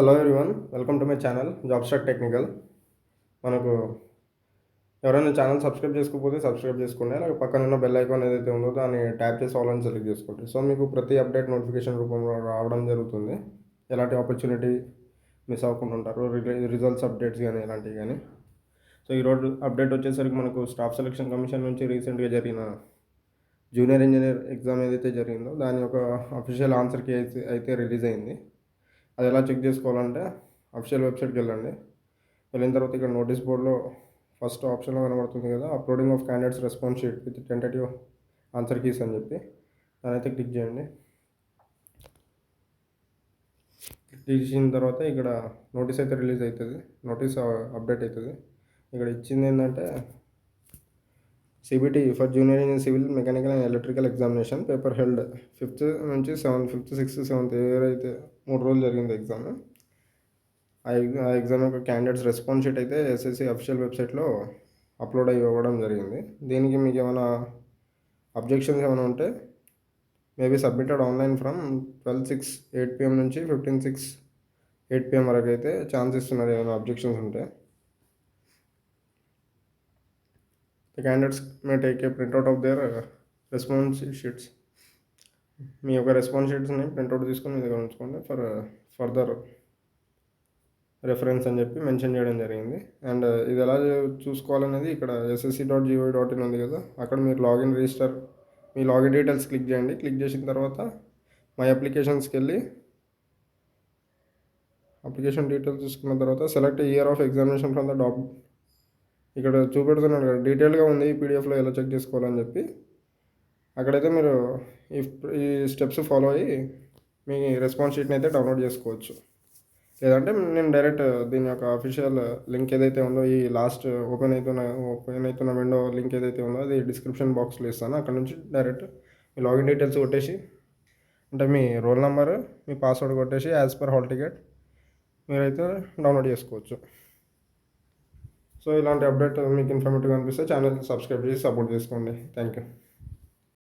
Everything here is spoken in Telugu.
Hello everyone welcome to my channel job stack technical మనకు ఎవరైనా ఛానల్ సబ్స్క్రైబ్ చేసుకోకపోతే సబ్స్క్రైబ్ చేసుకోండి. అలాగే పక్కన ఉన్న బెల్ ఐకాన్ ఏదైతే ఉందో దాన్ని ట్యాప్ చేసి ఆల్ అని సెలెక్ట్ చేసుకోండి. సో మీకు ప్రతి అప్డేట్ నోటిఫికేషన్ రూపంలో రావడం జరుగుతుంది. ఎలాంటి ఆపర్చునిటీ మిస్ అవ్వకుండా ఉంటారు రిజల్ట్స్ అప్డేట్స్ కానీ ఇలాంటివి కానీ సో ఈరోజు అప్డేట్ వచ్చేసరికి మనకు స్టాఫ్ సెలక్షన్ కమిషన్ నుంచి రీసెంట్గా జరిగిన జూనియర్ ఇంజనీర్ ఎగ్జామ్ ఏదైతే జరిగిందో దాని యొక్క అఫీషియల్ ఆన్సర్కి అయితే అయితే రిలీజ్ అయింది. అది ఎలా చెక్ చేసుకోవాలంటే అఫీషియల్ వెబ్సైట్కి వెళ్ళండి. వెళ్ళిన తర్వాత ఇక్కడ నోటీస్ బోర్డులో ఫస్ట్ ఆప్షన్లో కనబడుతుంది కదా uploading of candidates response sheet with tentative answer keys అని చెప్పి. దాని అయితే క్లిక్ చేయండి. క్లిక్ చేసిన తర్వాత ఇక్కడ నోటీస్ అయితే రిలీజ్ అవుతుంది. నోటీస్ అప్డేట్ అవుతుంది. ఇక్కడ ఇచ్చింది ఏంటంటే CBT for junior engineer civil mechanical and electrical examination paper held fifth నుంచి సెవెంత్ ఫిఫ్త్ సిక్స్త్ సెవెంత్ అయితే మూడు రోజులు జరిగింది ఎగ్జామ్ ఆ ఆ ఎగ్జామ్ యొక్క క్యాండిడేట్స్ రెస్పాన్స్ షీట్ అయితే ఎస్ఎస్సి అఫీషియల్ వెబ్సైట్లో అప్లోడ్ అయ్యి ఇవ్వడం జరిగింది. దీనికి మీకు ఏమైనా అబ్జెక్షన్స్ ఏమైనా ఉంటే maybe submitted online from twelve six eight PM నుంచి ఫిఫ్టీన్ సిక్స్ ఎయిట్ పిఎం వరకు అయితే ఛాన్స్ ఇస్తున్నారు ఏమైనా అబ్జెక్షన్స్ ఉంటే. The candidates may take a printout of their uh, response sheets మీ యొక్క రెస్పాన్స్ షీట్స్ని ప్రింట్అవుట్ తీసుకొని మీ దగ్గర ఉంచుకోండి ఫర్ ఫర్దర్ రెఫరెన్స్ అని చెప్పి మెన్షన్ చేయడం జరిగింది. అండ్ uh, ఇది ఎలా చూసుకోవాలనేది ఇక్కడ SSC dot G O dot in ఉంది కదా. అక్కడ మీరు లాగిన్ రిజిస్టర్ మీ లాగిన్ డీటెయిల్స్ క్లిక్ చేయండి. క్లిక్ చేసిన తర్వాత మై అప్లికేషన్స్కి వెళ్ళి అప్లికేషన్ డీటెయిల్స్ చూసుకున్న తర్వాత select year of examination from the doc ఇక్కడ చూపెడుతున్నాడు కదా డీటెయిల్గా ఉంది ఈ పీడిఎఫ్లో ఎలా చెక్ చేసుకోవాలని చెప్పి. అక్కడైతే మీరు ఈ ఈ స్టెప్స్ ఫాలో అయ్యి మీ రెస్పాన్స్ షీట్ని అయితే డౌన్లోడ్ చేసుకోవచ్చు. లేదంటే నేను డైరెక్ట్ దీని యొక్క అఫీషియల్ లింక్ ఏదైతే ఉందో ఈ లాస్ట్ ఓపెన్ అవుతున్న ఓపెన్ అవుతున్న విండో లింక్ ఏదైతే ఉందో అది డిస్క్రిప్షన్ బాక్స్లో ఇస్తాను. అక్కడ నుంచి డైరెక్ట్ మీ లాగిన్ డీటెయిల్స్ కొట్టేసి అంటే మీ రోల్ నెంబర్ మీ పాస్వర్డ్ కొట్టేసి యాజ్ పర్ హాల్ టికెట్ మీరైతే డౌన్లోడ్ చేసుకోవచ్చు. సో ఇలాంటి అప్డేట్ మీకు ఇన్ఫర్మేటివ్గా అనిపిస్తే ఛానల్ సబ్స్క్రైబ్ చేసి సపోర్ట్ చేసుకోండి. Thank you.